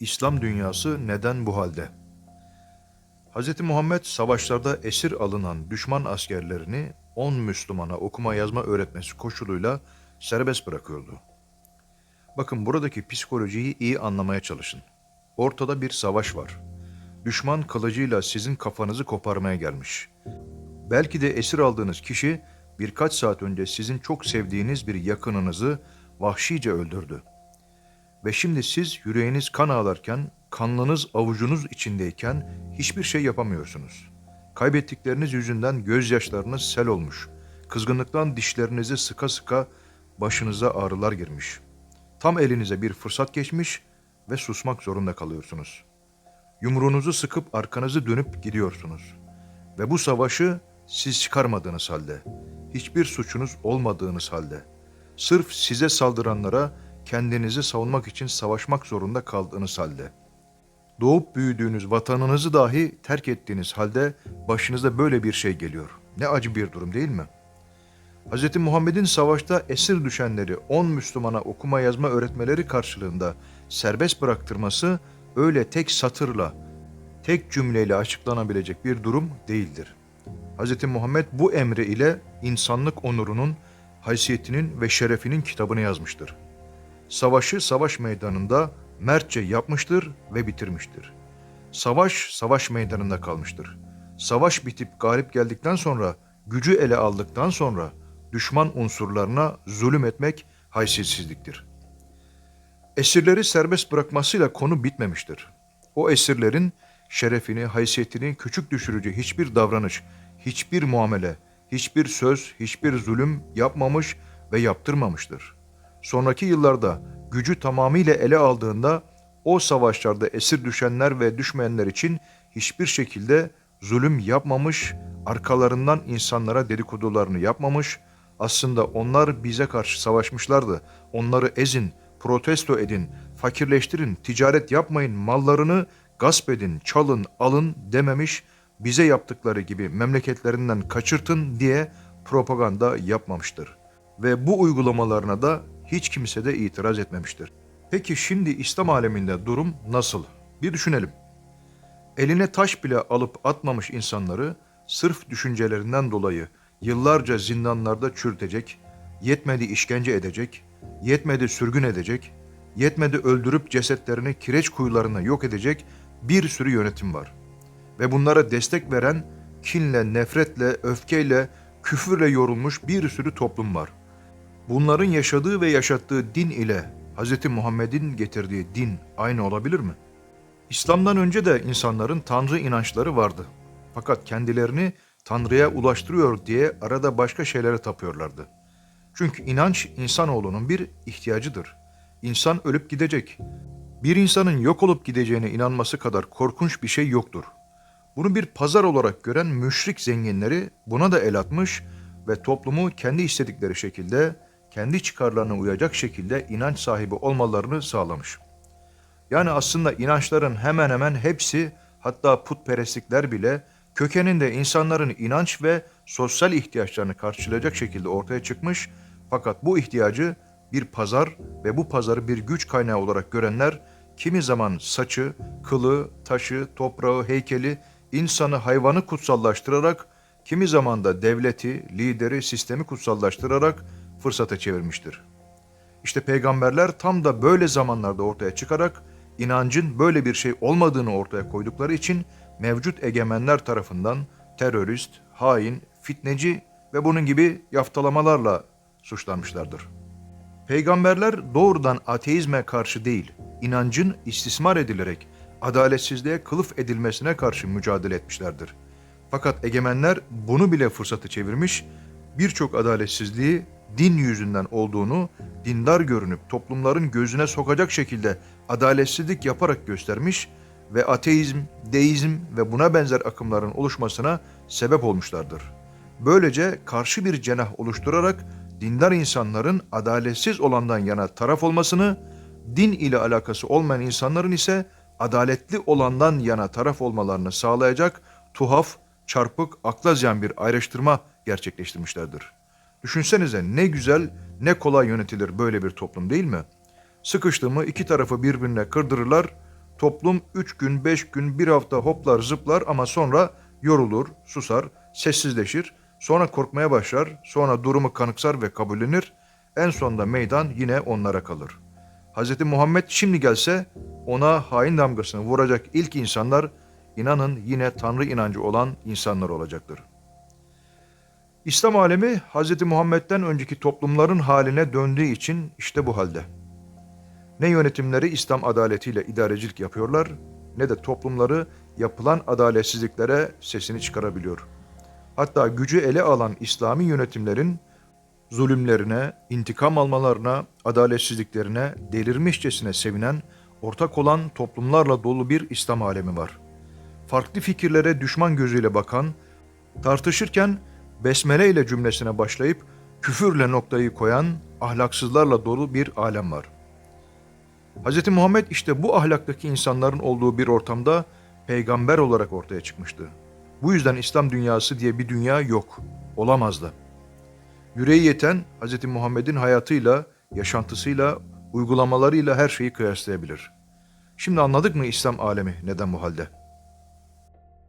İslam dünyası neden bu halde? Hz. Muhammed savaşlarda esir alınan düşman askerlerini 10 Müslümana okuma yazma öğretmesi koşuluyla serbest bırakıyordu. Bakın buradaki psikolojiyi iyi anlamaya çalışın. Ortada bir savaş var. Düşman kılıcıyla sizin kafanızı koparmaya gelmiş. Belki de esir aldığınız kişi birkaç saat önce sizin çok sevdiğiniz bir yakınınızı vahşice öldürdü. Ve şimdi siz yüreğiniz kan ağlarken, kanlınız avucunuz içindeyken hiçbir şey yapamıyorsunuz. Kaybettikleriniz yüzünden gözyaşlarınız sel olmuş. Kızgınlıktan dişlerinizi sıka sıka başınıza ağrılar girmiş. Tam elinize bir fırsat geçmiş ve susmak zorunda kalıyorsunuz. Yumruğunuzu sıkıp arkanızı dönüp gidiyorsunuz. Ve bu savaşı siz çıkarmadığınız halde, hiçbir suçunuz olmadığınız halde, sırf size saldıranlara kendinizi savunmak için savaşmak zorunda kaldığınız halde, doğup büyüdüğünüz vatanınızı dahi terk ettiğiniz halde başınıza böyle bir şey geliyor. Ne acı bir durum değil mi? Hz. Muhammed'in savaşta esir düşenleri 10 Müslümana okuma yazma öğretmeleri karşılığında serbest bıraktırması öyle tek satırla, tek cümleyle açıklanabilecek bir durum değildir. Hz. Muhammed bu emri ile insanlık onurunun, haysiyetinin ve şerefinin kitabını yazmıştır. Savaşı savaş meydanında mertçe yapmıştır ve bitirmiştir. Savaş savaş meydanında kalmıştır. Savaş bitip galip geldikten sonra, gücü ele aldıktan sonra düşman unsurlarına zulüm etmek haysiyetsizliktir. Esirleri serbest bırakmasıyla konu bitmemiştir. O esirlerin şerefini, haysiyetini küçük düşürücü hiçbir davranış, hiçbir muamele, hiçbir söz, hiçbir zulüm yapmamış ve yaptırmamıştır. Sonraki yıllarda gücü tamamıyla ele aldığında o savaşlarda esir düşenler ve düşmeyenler için hiçbir şekilde zulüm yapmamış, arkalarından insanlara dedikodularını yapmamış, aslında onlar bize karşı savaşmışlardı. Onları ezin, protesto edin, fakirleştirin, ticaret yapmayın, mallarını gasp edin, çalın, alın dememiş, bize yaptıkları gibi memleketlerinden kaçırtın diye propaganda yapmamıştır. Ve bu uygulamalarına da hiç kimse de itiraz etmemiştir. Peki şimdi İslam aleminde durum nasıl? Bir düşünelim. Eline taş bile alıp atmamış insanları sırf düşüncelerinden dolayı yıllarca zindanlarda çürütecek, yetmedi işkence edecek, yetmedi sürgün edecek, yetmedi öldürüp cesetlerini kireç kuyularına yok edecek bir sürü yönetim var. Ve bunlara destek veren kinle, nefretle, öfkeyle, küfürle yorulmuş bir sürü toplum var. Bunların yaşadığı ve yaşattığı din ile Hz. Muhammed'in getirdiği din aynı olabilir mi? İslam'dan önce de insanların Tanrı inançları vardı. Fakat kendilerini Tanrı'ya ulaştırıyor diye arada başka şeylere tapıyorlardı. Çünkü inanç insanoğlunun bir ihtiyacıdır. İnsan ölüp gidecek. Bir insanın yok olup gideceğine inanması kadar korkunç bir şey yoktur. Bunu bir pazar olarak gören müşrik zenginleri buna da el atmış ve toplumu kendi istedikleri şekilde, kendi çıkarlarına uyacak şekilde inanç sahibi olmalarını sağlamış. Yani aslında inançların hemen hemen hepsi hatta putperestlikler bile kökeninde insanların inanç ve sosyal ihtiyaçlarını karşılayacak şekilde ortaya çıkmış fakat bu ihtiyacı bir pazar ve bu pazarı bir güç kaynağı olarak görenler kimi zaman saçı, kılı, taşı, toprağı, heykeli, insanı, hayvanı kutsallaştırarak kimi zaman da devleti, lideri, sistemi kutsallaştırarak fırsata çevirmiştir. İşte peygamberler tam da böyle zamanlarda ortaya çıkarak inancın böyle bir şey olmadığını ortaya koydukları için mevcut egemenler tarafından terörist, hain, fitneci ve bunun gibi yaftalamalarla suçlanmışlardır. Peygamberler doğrudan ateizme karşı değil, inancın istismar edilerek adaletsizliğe kılıf edilmesine karşı mücadele etmişlerdir. Fakat egemenler bunu bile fırsatı çevirmiş, birçok adaletsizliği din yüzünden olduğunu dindar görünüp toplumların gözüne sokacak şekilde adaletsizlik yaparak göstermiş ve ateizm, deizm ve buna benzer akımların oluşmasına sebep olmuşlardır. Böylece karşı bir cenah oluşturarak dindar insanların adaletsiz olandan yana taraf olmasını, din ile alakası olmayan insanların ise adaletli olandan yana taraf olmalarını sağlayacak tuhaf, çarpık, akla ziyan bir ayrıştırma gerçekleştirmişlerdir. Düşünsenize ne güzel, ne kolay yönetilir böyle bir toplum değil mi? Sıkıştı mı iki tarafı birbirine kırdırırlar, Toplum üç gün, beş gün, bir hafta hoplar zıplar ama sonra yorulur, susar, sessizleşir. Sonra korkmaya başlar, sonra durumu kanıksar ve kabullenir. En sonunda meydan yine onlara kalır. Hz. Muhammed şimdi gelse ona hain damgasını vuracak ilk insanlar inanın yine Tanrı inancı olan insanlar olacaktır. İslam alemi Hz. Muhammed'den önceki toplumların haline döndüğü için işte bu halde. Ne yönetimleri İslam adaletiyle idarecilik yapıyorlar ne de toplumları yapılan adaletsizliklere sesini çıkarabiliyor. Hatta gücü ele alan İslami yönetimlerin zulümlerine, intikam almalarına, adaletsizliklerine delirmişçesine sevinen, ortak olan toplumlarla dolu bir İslam alemi var. Farklı fikirlere düşman gözüyle bakan, tartışırken besmele ile cümlesine başlayıp küfürle noktayı koyan ahlaksızlarla dolu bir alem var. Hz. Muhammed işte bu ahlaktaki insanların olduğu bir ortamda peygamber olarak ortaya çıkmıştı. Bu yüzden İslam dünyası diye bir dünya yok, olamaz da. Yüreği yeten Hz. Muhammed'in hayatıyla, yaşantısıyla, uygulamalarıyla her şeyi kıyaslayabilir. Şimdi anladık mı İslam alemi neden bu halde?